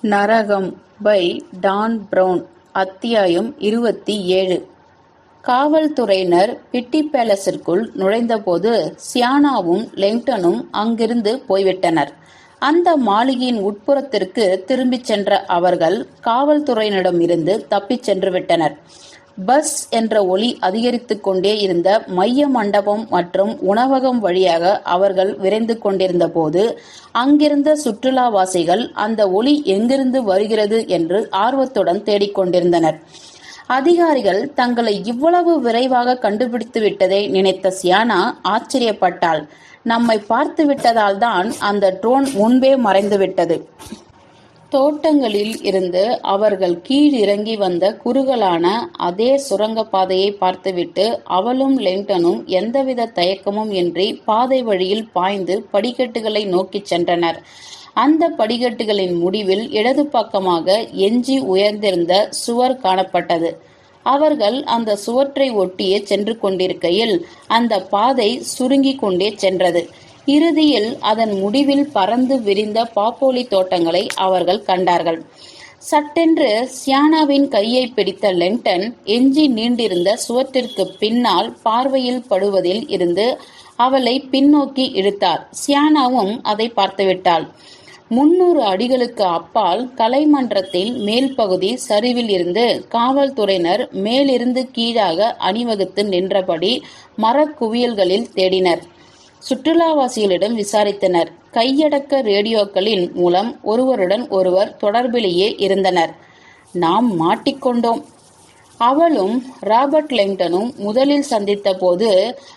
நரகம் by Don brown அத்தியாயம் இருபத்தி ஏழு. காவல்துறையினர் பிட்டி பேலஸிற்குள் நுழைந்தபோது சியானாவும் லெங்டனும் அங்கிருந்து போய்விட்டனர். அந்த மாளிகையின் உட்புறத்திற்கு திரும்பிச் சென்ற அவர்கள் காவல்துறையினரிடமிருந்து தப்பிச் சென்று விட்டனர். பஸ் என்ற ஒலி அதிகரித்துக் கொண்டே இருந்த மைய மண்டபம் மற்றும் உணவகம் வழியாக அவர்கள் விரைந்து கொண்டிருந்தபோது அங்கிருந்த சுற்றுலாவாசிகள் அந்த ஒலி எங்கிருந்து வருகிறது என்று ஆர்வத்துடன் தேடிக்கொண்டிருந்தனர் அதிகாரிகள் தங்களை இவ்வளவு விரைவாக கண்டுபிடித்து விட்டதை நினைத்த சியானா ஆச்சரியப்பட்டாள். நம்மை பார்த்து விட்டதால் தான் அந்த ட்ரோன் முன்பே மறைந்துவிட்டது தோட்டங்களில் இருந்து அவர்கள் கீழ் இறங்கி வந்த குறுகலான அதே சுரங்கப்பாதையை பார்த்துவிட்டு அவளும் லெங்டனும் எந்தவித தயக்கமும் இன்றி பாதை வழியில் பாய்ந்து படிக்கட்டுகளை நோக்கிச் சென்றனர். அந்த படிக்கட்டுகளின் முடிவில் இடது பக்கமாக எஞ்சி உயர்ந்திருந்த சுவர் காணப்பட்டது. அவர்கள் அந்த சுவற்றை ஒட்டியே சென்று கொண்டிருக்கையில் அந்த பாதை சுருங்கிக் கொண்டே சென்றது. இறுதியில் அதன் முடிவில் பறந்து விரிந்த பாப்போலி தோட்டங்களை அவர்கள் கண்டார்கள். சட்டென்று சியானாவின் கையை பிடித்த லெங்டன் எஞ்சி நீண்டிருந்த சுவற்றிற்கு பின்னால் பார்வையில் படுவதில் இருந்து அவளை பின்னோக்கி இழுத்தார். சியானாவும் அதை பார்த்துவிட்டாள். முன்னூறு அடிகளுக்கு அப்பால் கலைமன்றத்தின் மேல் பகுதி சரிவில் இருந்து காவல்துறையினர் மேலிருந்து கீழாக அணிவகுத்து நின்றபடி மரக்குவியல்களில் தேடினர். சுற்றுலாவாசிகளிடம் விசாரித்தனர். கையடக்க ரேடியோக்களின் மூலம் ஒருவருடன் ஒருவர் தொடர்பிலேயே இருந்தனர். நாம் மாட்டிக்கொண்டோம். அவளும் ராபர்ட் லெங்டனும் முதலில் சந்தித்த போது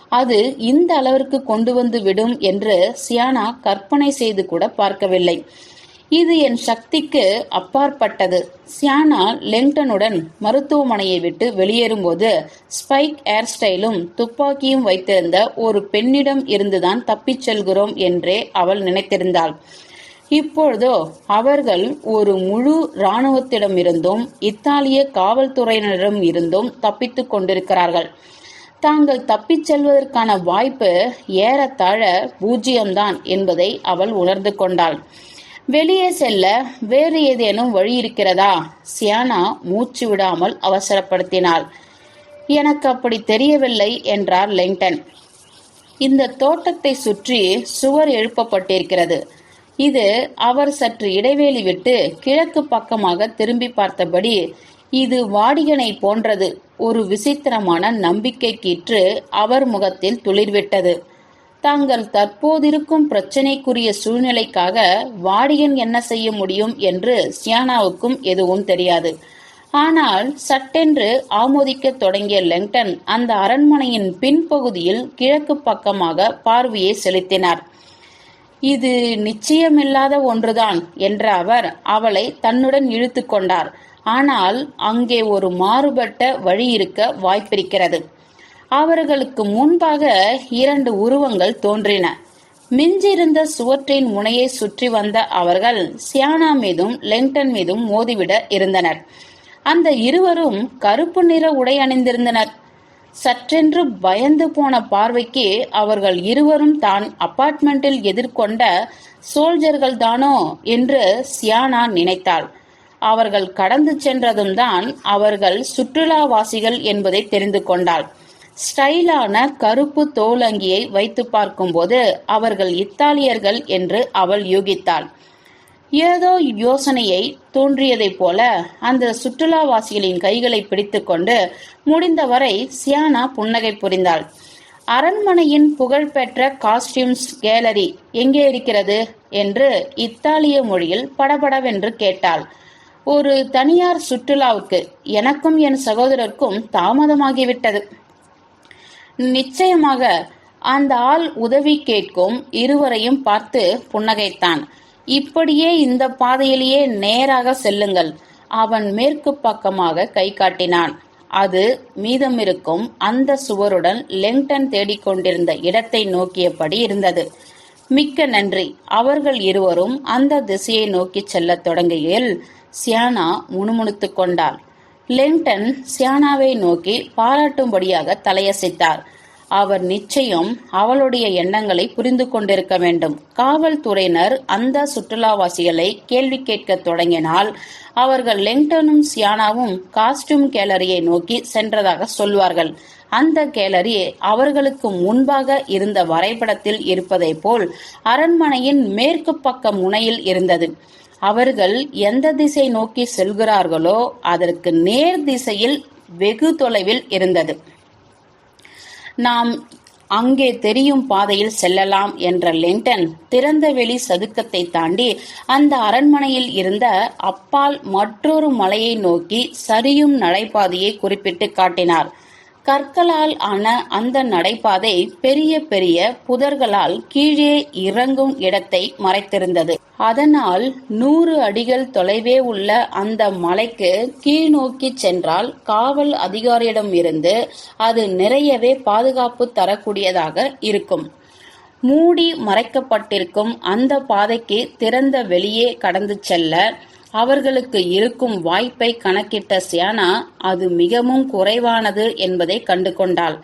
அது இந்த அளவிற்கு கொண்டு வந்து விடும் என்று சியானா கற்பனை செய்து கூட பார்க்கவில்லை. இது என் சக்திக்கு அப்பாற்பட்டது. சியானா லெங்டனுடன் மருத்துவமனையை விட்டு வெளியேறும்போது ஸ்பைக் ஏர் ஸ்டைலும் துப்பாக்கியும் வைத்திருந்த ஒரு பெண்ணிடம் இருந்துதான் தப்பிச் செல்கிறோம் என்றே அவள் நினைத்திருந்தாள். இப்பொழுதோ அவர்கள் ஒரு முழு இராணுவத்திடமிருந்தும் இத்தாலிய காவல்துறையினரிடம் இருந்தும் தப்பித்துக் கொண்டிருக்கிறார்கள். தாங்கள் தப்பிச் செல்வதற்கான வாய்ப்பு ஏறத்தாழ பூஜ்ஜியம்தான் என்பதை அவள் உணர்ந்து கொண்டாள். வெளியே செல்ல வேறு ஏதேனும் வழி இருக்கிறதா? சியானா மூச்சு விடாமல் அவசரப்படுத்தினாள். எனக்கு அப்படி தெரியவில்லை என்றார் லெங்டன். இந்த தோட்டத்தை சுற்றி சுவர் எழுப்பப்பட்டிருக்கிறது. இது அவர் சற்று இடைவேளி விட்டு கிழக்கு பக்கமாக திரும்பி பார்த்தபடி இது வாடிகனை போன்றது. ஒரு விசித்திரமான நம்பிக்கை கீற்று அவர் முகத்தில் துளிர்விட்டது. தாங்கள் தற்போதிருக்கும் பிரச்சினைக்குரிய சூழ்நிலைக்காக வாடிகன் என்ன செய்ய முடியும் என்று சியானாவுக்கும் எதுவும் தெரியாது. ஆனால் சட்டென்று ஆமோதிக்க தொடங்கிய லெங்டன் அந்த அரண்மனையின் பின்பகுதியில் கிழக்கு பக்கமாக பார்வையை செலுத்தினார். இது நிச்சயமில்லாத ஒன்றுதான் என்ற அவர் அவளை தன்னுடன் இழுத்து கொண்டார். ஆனால் அங்கே ஒரு மாறுபட்ட வழி இருக்க வாய்ப்பிருக்கிறது. அவர்களுக்கு முன்பாக இரண்டு உருவங்கள் தோன்றின. மிஞ்சிருந்த சுவற்றின் முனையை சுற்றி வந்த அவர்கள் சியானா மீதும் லெங்டன் மீதும் மோதிவிட இருந்தனர். அந்த இருவரும் கருப்பு நிற உடை அணிந்திருந்தனர். சற்றென்று பயந்து போன பார்வைக்கு அவர்கள் இருவரும் தான் அபார்ட்மெண்டில் எதிர்கொண்ட சோல்ஜர்கள் தானோ என்று சியானா நினைத்தாள். அவர்கள் கடந்து சென்றதும் தான் அவர்கள் சுற்றுலாவாசிகள் என்பதை தெரிந்து கொண்டாள். ஸ்டைலான கருப்பு தோலங்கியை வைத்து பார்க்கும்போது அவர்கள் இத்தாலியர்கள் என்று அவள் யூகித்தாள். ஏதோ யோசனையை தோன்றியதைப் போல அந்த சுற்றுலாவாசிகளின் கைகளை பிடித்துக்கொண்டு முடிந்தவரை சியானா புன்னகை புரிந்தாள். அரண்மனையின் புகழ்பெற்ற காஸ்டியூம்ஸ் கேலரி எங்கே இருக்கிறது? என்று இத்தாலிய மொழியில் படபடவென்று கேட்டாள். ஒரு தனியார் சுற்றுலாவுக்கு எனக்கும் என் சகோதரருக்கும் தாமதமாகிவிட்டது. நிச்சயமாக அந்த ஆள் உதவி கேட்கும் இருவரையும் பார்த்து புன்னகைத்தான். இப்படியே இந்த பாதையிலேயே நேராக செல்லுங்கள். அவன் மேற்கு பக்கமாக கை காட்டினான். அது மீதமிருக்கும் அந்த சுவருடன் லெங்டன் தேடிக்கொண்டிருந்த இடத்தை நோக்கியபடி இருந்தது. மிக்க நன்றி. அவர்கள் இருவரும் அந்த திசையை நோக்கி செல்லத் தொடங்குகையில் சியானா முணுமுணுத்துக் கொண்டாள். லெங்டன் சியானாவை நோக்கி பாராட்டும்படியாக தலையசைத்தார். அவர் நிச்சயம் அவளுடைய எண்ணங்களை புரிந்து கொண்டிருக்க வேண்டும். காவல்துறையினர் அந்த சுற்றுலாவாசிகளை கேள்வி கேட்கத் தொடங்கினால் அவர்கள் லெங்டனும் சியானாவும் காஸ்டியூம் கேலரியை நோக்கி சென்றதாக சொல்வார்கள். அந்த கேலரி அவர்களுக்கு முன்பாக இருந்த வரைபடத்தில் இருப்பதைப் போல் அரண்மனையின் மேற்கு பக்க முனையில் இருந்தது. அவர்கள் எந்த திசை நோக்கி செல்கிறார்களோ அதற்கு நேர் திசையில் வெகு தொலைவில் இருந்தது. நாம் அங்கே தெரியும் பாதையில் செல்லலாம் என்ற லெங்டன் திறந்தவெளி சதுக்கத்தை தாண்டி அந்த அரண்மனையில் இருந்த அப்பால் மற்றொரு மலையை நோக்கி சரியும் நடைபாதையை குறிப்பிட்டு காட்டினார். கற்களால் ஆன அந்த நடைபாதை பெரிய பெரிய புதர்களால் கீழே இறங்கும் இடத்தை மறைத்திருந்தது. அதனால் நூறு அடிகள் தொலைவே உள்ள அந்த மலைக்கு கீழ் நோக்கி சென்றால் காவல் அதிகாரியிடம் இருந்து அது நிறையவே பாதுகாப்பு தரக்கூடியதாக இருக்கும். மூடி மறைக்கப்பட்டிருக்கும் அந்த பாதைக்கு திறந்த வெளியே கடந்து செல்ல அவர்களுக்கு இருக்கும் வாய்ப்பை கணக்கிட்ட சியானா அது மிகவும் குறைவானது என்பதை கண்டு கொண்டாள்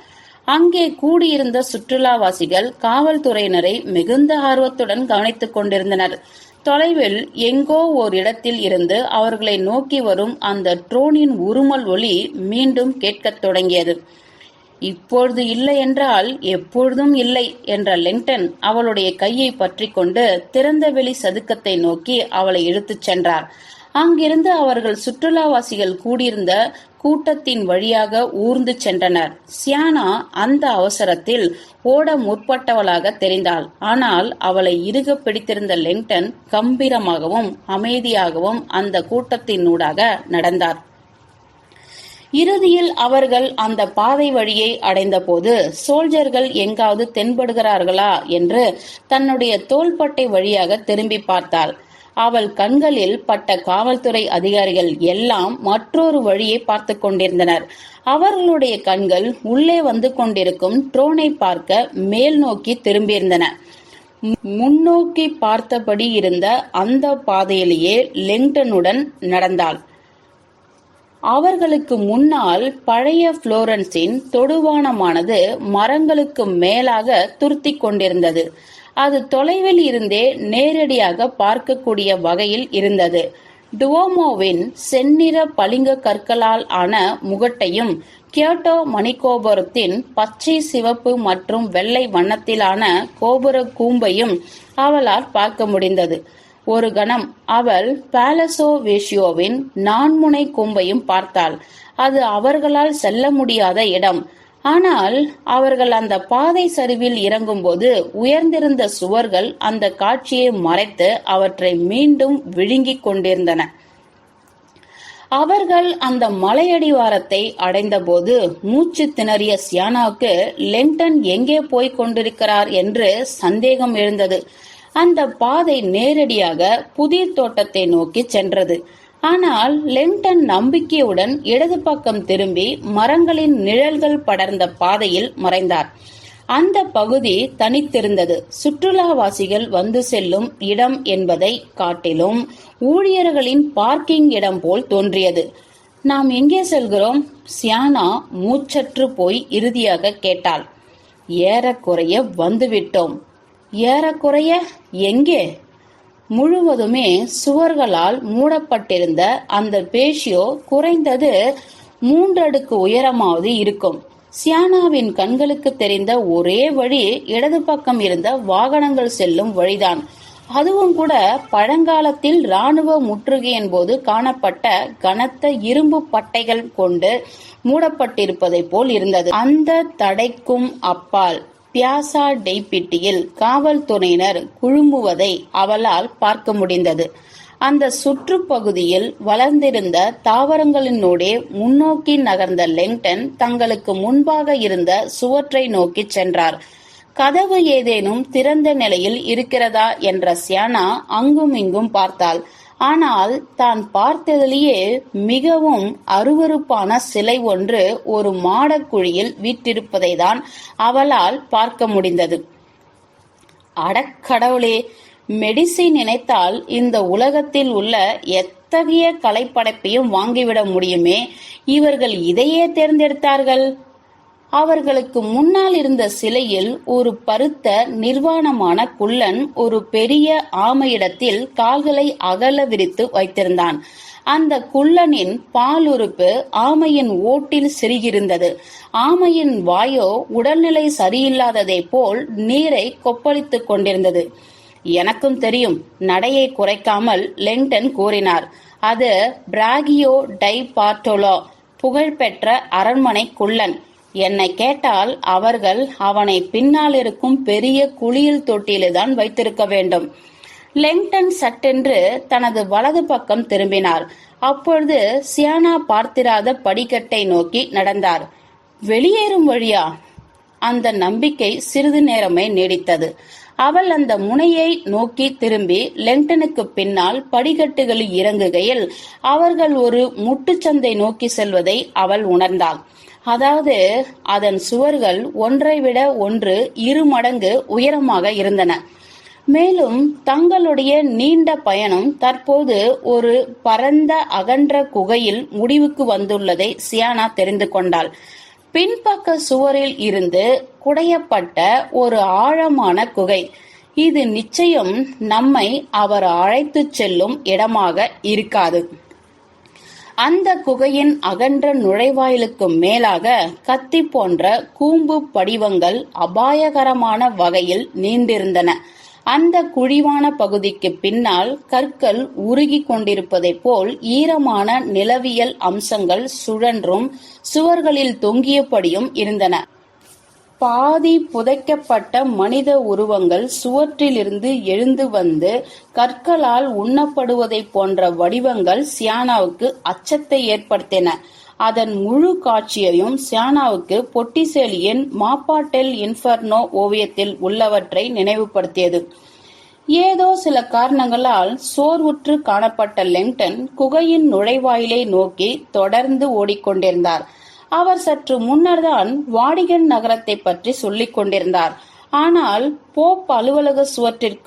அங்கே கூடியிருந்த சுற்றுலாவாசிகள் காவல்துறையினரை மிகுந்த ஆர்வத்துடன் கவனித்துக் கொண்டிருந்தனர். தொலைவில் எங்கோ ஓர் இடத்தில் இருந்து அவர்களை நோக்கி வரும் அந்த ட்ரோனின் உருமல் ஒளி மீண்டும் கேட்கத் தொடங்கியது. இப்பொழுது இல்லை என்றால் எப்பொழுதும் இல்லை என்ற லெங்டன் அவளுடைய கையை பற்றி கொண்டு திறந்தவெளி சதுக்கத்தை நோக்கி அவளை இழுத்துச் சென்றார். அங்கிருந்து அவர்கள் சுற்றுலாவாசிகள் கூடியிருந்த கூட்டத்தின் வழியாக ஊர்ந்து சென்றனர். சியானா அந்த அவசரத்தில் ஓட முற்பட்டவளாக தெரிந்தாள். ஆனால் அவளை இறுக பிடித்திருந்த லெங்டன் கம்பீரமாகவும் அமைதியாகவும் அந்த கூட்டத்தினூடாக நடந்தார். இறுதியில் அவர்கள் அந்த பாதை வழியை அடைந்தபோது சோல்ஜர்கள் எங்காவது தென்படுகிறார்களா என்று தன்னுடைய தோள்பட்டை வழியாக திரும்பி பார்த்தாள். அவள் கண்களில் பட்ட காவல்துறை அதிகாரிகள் எல்லாம் மற்றொரு வழியை பார்த்து கொண்டிருந்தனர். அவர்களுடைய கண்கள் உள்ளே வந்து கொண்டிருக்கும் ட்ரோனை பார்க்க மேல் நோக்கி திரும்பியிருந்தன. முன்னோக்கி பார்த்தபடி இருந்த அந்த பாதையிலேயே லெங்டனுடன் நடந்தாள். அவர்களுக்கு முன்னால் பழைய புளோரன்ஸின் தொடுவானமானது மரங்களுக்கு மேலாக துருத்தி கொண்டிருந்தது. அது தொலைவில் இருந்தே நேரடியாக பார்க்கக்கூடிய வகையில் இருந்தது. டுவோமோவின் செந்நிற பளிங்கு கற்களால் ஆன முகட்டையும் கியோட்டோ மணிக்கோபுரத்தின் பச்சை சிவப்பு மற்றும் வெள்ளை வண்ணத்திலான கோபுர கூம்பையும் அவளால் பார்க்க முடிந்தது. ஒரு கணம். அவள் பாலசோ வேஷியோவின் நான்முனை கொம்பையும் பார்த்தாள். அது அவர்களால் செல்ல முடியாத இடம். ஆனால் அவர்கள் அந்த பாதை சரிவில் இறங்கும்போது உயர்ந்திருந்த சுவர்கள் அந்த காட்சியை மறைத்து அவற்றை மீண்டும் விழுங்கிக் கொண்டிருந்தன. அவர்கள் அந்த மலையடிவாரத்தை அடைந்தபோது மூச்சு திணறிய சியானாவுக்கு லெங்டன் எங்கே போய்க் கொண்டிருக்கிறார் என்று சந்தேகம் எழுந்தது. அந்த பாதை நேரடியாக புதிர் தோட்டத்தை நோக்கி சென்றது. ஆனால் லெங்டன் நம்பிக்கையுடன் இடது பக்கம் திரும்பி மரங்களின் நிழல்கள் படர்ந்த பாதையில் மறைந்தார். அந்த பகுதி தனித்திருந்தது. சுற்றுலாவாசிகள் வந்து செல்லும் இடம் என்பதை காட்டிலும் ஊழியர்களின் பார்க்கிங் இடம் போல் தோன்றியது. நாம் எங்கே செல்கிறோம்? சியானா மூச்சற்று போய் இறுதியாக கேட்டாள். ஏறக்குறைய வந்துவிட்டோம். ஏறக்குறைய எங்கே? முழுவதுமே சுவர்களால் மூடப்பட்டிருந்த அந்த பேஷியோ குறைந்தது மூன்றடுக்கு உயரமாவது இருக்கும். சியானாவின் கண்களுக்கு தெரிந்த ஒரே வழி இடது பக்கம் இருந்த வாகனங்கள் செல்லும் வழிதான். அதுவும் கூட பழங்காலத்தில் ராணுவ முற்றுகையின் போது காணப்பட்ட கனத்த இரும்பு பட்டைகள் கொண்டு மூடப்பட்டிருப்பதை போல் இருந்தது. அந்த தடைக்கும் அப்பால் பியாசா டெய்பிட்டியில் காவல்துறையினர் குழுமுவதை அவளால் பார்க்க முடிந்தது. அந்த சுற்றுப்பகுதியில் வளர்ந்திருந்த தாவரங்களினூடே முன்னோக்கி நகர்ந்த லெங்டன் தங்களுக்கு முன்பாக இருந்த சுவற்றை நோக்கி சென்றார். கதவு ஏதேனும் திறந்த நிலையில் இருக்கிறதா? என்ற சியானா அங்கும் இங்கும் பார்த்தாள். ஆனால் தான் பார்த்ததிலேயே மிகவும் அருவருப்பான சிலை ஒன்று ஒரு மாடக்குழியில் வீற்றிருப்பதை தான் அவளால் பார்க்க முடிந்தது. அடக்கடவுளே மெடிசி நினைத்தால் இந்த உலகத்தில் உள்ள எத்தகைய கலைப்படைப்பையும் வாங்கிவிட முடியுமே? இவர்கள் இதையே தேர்ந்தெடுத்தார்கள்? அவர்களுக்கு முன்னால் இருந்த சிலையில் ஒரு பருத்த நிர்வாணமான குள்ளன் ஒரு பெரிய ஆமையிடத்தில் கால்களை அகல விரித்து வைத்திருந்தான். அந்த குள்ளனின் பாலுறுப்பு ஆமையின் ஓட்டில் சிறுகியிருந்தது ஆமையின் வாயோ உடல்நிலை சரியில்லாததை போல் நீரை கொப்பளித்துக் கொண்டிருந்தது. எனக்கும் தெரியும். நடையை குறைக்காமல் லெங்டன் கூறினார். அது பிராகியோ டைபார்டோலோ. புகழ்பெற்ற அரண்மனை குள்ளன். என்னை கேட்டால் அவர்கள் அவனை பின்னால் இருக்கும் பெரிய குளியல் தொட்டியில்தான் வைத்திருக்க வேண்டும். லெங்டன் சட்டென்று தனது வலது பக்கம் திரும்பினார். அப்பொழுது சியானா பார்த்திராத படிக்கட்டை நோக்கி நடந்தார். வெளியேறும் வழியா? அந்த நம்பிக்கை சிறிது நேரமே நீடித்தது. அவள் அந்த முனையை நோக்கி திரும்பி லெங்டனுக்கு பின்னால் படிக்கட்டுகளில் இறங்குகையில் அவர்கள் ஒரு முட்டுச்சந்தை நோக்கி செல்வதை அவள் உணர்ந்தாள். அதாவது அதன் சுவர்கள் ஒன்றை விட ஒன்று இரு மடங்கு உயரமாக இருந்தன. மேலும் தங்களுடைய நீண்ட பயணம் தற்போது ஒரு பரந்த அகன்ற குகையில் முடிவுக்கு வந்துள்ளதை சியானா தெரிந்து கொண்டாள். பின்பக்க சுவரில் இருந்து குடையப்பட்ட ஒரு ஆழமான குகை. இது நிச்சயம் நம்மை அவர் அழைத்துச் செல்லும் இடமாக இருக்காது. அந்த குகையின் அகன்ற நுழைவாயிலுக்கு மேலாக கத்தி போன்ற கூம்பு படிவங்கள் அபாயகரமான வகையில் நீண்டிருந்தன. அந்த குழிவான பகுதிக்கு பின்னால் கற்கள் உருகி கொண்டிருப்பதைப் போல் ஈரமான நிலவியல் அம்சங்கள் சுழன்றும் சுவர்களில் தொங்கியபடியும் இருந்தன. பாதி புதைக்கப்பட்ட மனித உருவங்கள் சுவற்றிலிருந்து எழுந்து வந்து கற்களால் உண்ணப்படுவதைப் போன்ற வடிவங்கள் சியானாவுக்கு அச்சத்தை ஏற்படுத்தின. அதன் முழு காட்சியையும் சியானாவுக்கு பொட்டிசேலியின் மாப்பாட்டெல் இன்ஃபர்னோ ஓவியத்தில் உள்ளவற்றை நினைவுபடுத்தியது. ஏதோ சில காரணங்களால் சோர்வுற்று காணப்பட்ட லெங்டன் குகையின் நுழைவாயிலை நோக்கி தொடர்ந்து ஓடிக்கொண்டிருந்தார். அவர் சற்று முன்னர்தான் வாடிகன் நகரத்தை பற்றி சொல்லிக் கொண்டிருந்தார். ஆனால் போப் அலுவலக சுவற்றிற்கு